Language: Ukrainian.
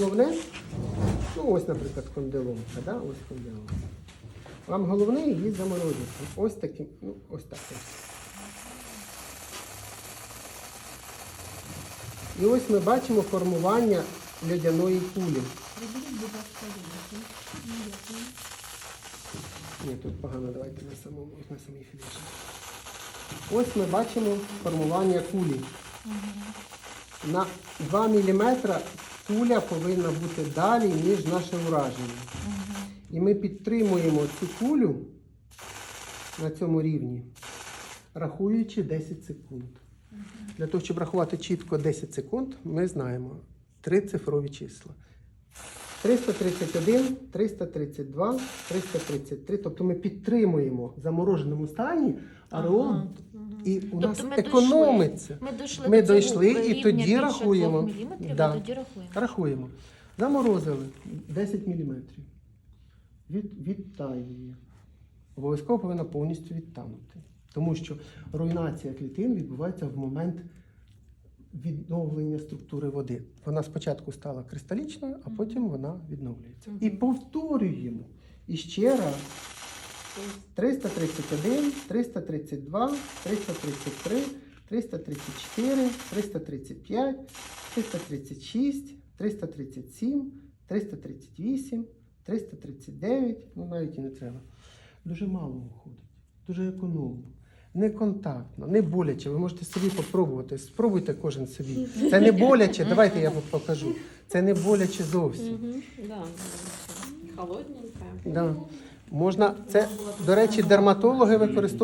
Головне, ну ось, наприклад, кондиломка, да? ось кондиломка. Вам головне її заморозити. Ось таким, ну, ось так. І ось ми бачимо формування льодяної кулі. Ні, тут погано, давайте на самому, ось на самій філіші. Ось ми бачимо формування кулі. На 2 мм куля повинна бути далі, ніж наше ураження. І ми підтримуємо цю кулю на цьому рівні, рахуючи 10 секунд. Для того, щоб рахувати чітко 10 секунд, ми знаємо три цифрові числа. 331, 332, 333. Тобто ми підтримуємо в замороженому стані ареол, Ага, і у нас Тобто ми економиться. Ми дійшли, Ми до дійшли, і тоді рахуємо. 2 міліметрів, Да. тоді рахуємо. Рахуємо. Заморозили 10 мм. Від, відтаює. Обов'язково повинна повністю відтанути. Тому що руйнація клітин відбувається в момент відновлення структури води. Вона спочатку стала кристалічною, а потім вона відновлюється. І повторюємо. І ще раз. 331, 332, 333, 334, 335, 336, 337, 338, 339, ну навіть і не треба. Дуже мало виходить, дуже економно, не контактно, не боляче. Ви можете собі попробувати. Спробуйте кожен собі. Це не боляче, давайте я вам покажу. Це не боляче зовсім. Да. Можна, це, до речі, дерматологи використовують.